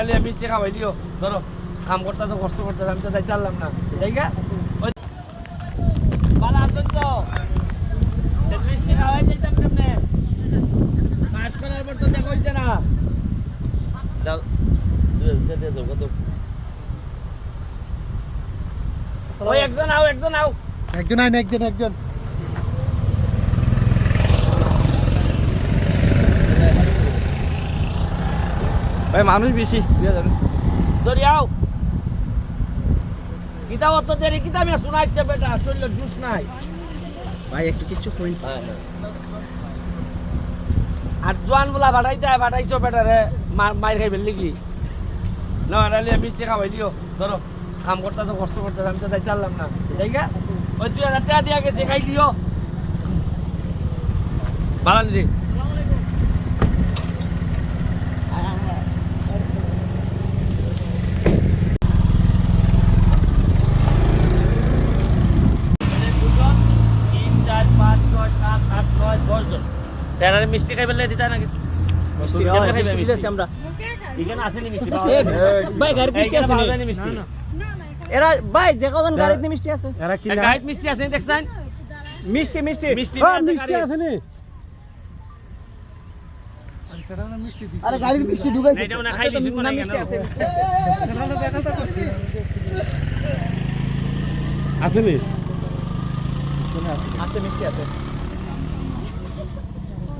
আড়ালে মিষ্টি খাওয়াই দিও। ধরো কাম করতে তো কষ্ট করতে আমি তো যাইতে পারলাম না। আছে ওই ভালো আছেন তো তে মিষ্টি খাওয়াই যাইতাম কেমনে? কাজ করার পর তো দেখা না। দাও দে দে দে দাও কত একজন আও একজন আও। একজন আইন একজন একজন। ভাই মানুষ বেশি। আও। কিতা অত দেরি কিতা আমি শোনাইছে বেটা শরীরে জুস নাই। ভাই একটু কিছু কইন আর জোয়ান বলা ভাটাইতে ভাটাইছো বেটা রে মার খাই ফেললি কি না আড়ালে মিষ্টি খাওয়াই দিও ধরো। কাম করতে তো কষ্ট করতে আমি তো যাইতে পারলাম না। ঠিক আছে? ওই দুই হাজার টাকা দিয়া গেছে খাই দিও। ভালো দিদি তিন চার পাঁচ ছয় সাত আট নয় দশ জন তেরারে মিষ্টি খাই ফেললে দিতে নাকি মিষ্টি কেমনে খাইবে মিষ্টি? আমরা এখানে আসেনি মিষ্টি পাওয়া এ, যায় না। ভাই গাড়িতে মিষ্টি এইখানে আছে পাওয়া নি? যায়নি মিষ্টি। এরা ভাই দেখো গাড়িতে মিষ্টি আছে? এরা কি এ, গাইড মিষ্টি আছে দেখছেন? মিষ্টি মিষ্টি। মিষ্টি হ্যাঁ, মিষ্টি আছে নি। আরে গাড়িতে মিষ্টি ঢুকাইছে। এইটাও না খাই দিছি না মিষ্টি আছে আছে নি। আছে মিষ্টি আছে। মিষ্টি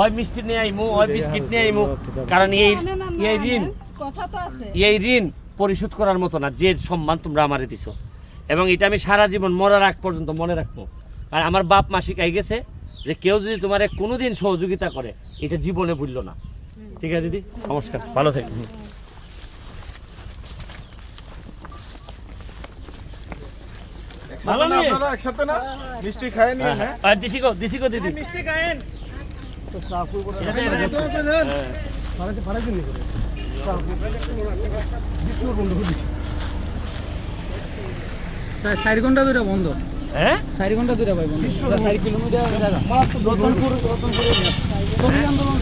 ওই মিষ্টি নিয়ে আইমু ওই বিস্কিট নিয়ে আইমু। কারণ এই এই ঋণ কথা তো আছে। এই ঋণ পরিশোধ করার মতো না যে সম্মান তোমরা আমারে দিছো। এবং এটা আমি সারা জীবন মরার আগ পর্যন্ত মনে রাখব। আর আমার বাপ মা শিখাই গেছে যে কেউ যদি তোমার কোনোদিন সহযোগিতা করে এটা জীবনে ভুললো না। ঠিক আছে দিদি? নমস্কার ভালো থাকবেন ভালো আপনারা একসাথে না? মিষ্টি খায় নিয়ে হ্যাঁ, আর দিছি গো দিছি গো দিদি। মিষ্টি খায়েন করে চারি ঘণ্টা দুটা বন্ধ। হ্যাঁ? চারি ঘণ্টা দূরে ভাই বন্ধ। চারি কিলোমিটার রতনপুর আন্দোলন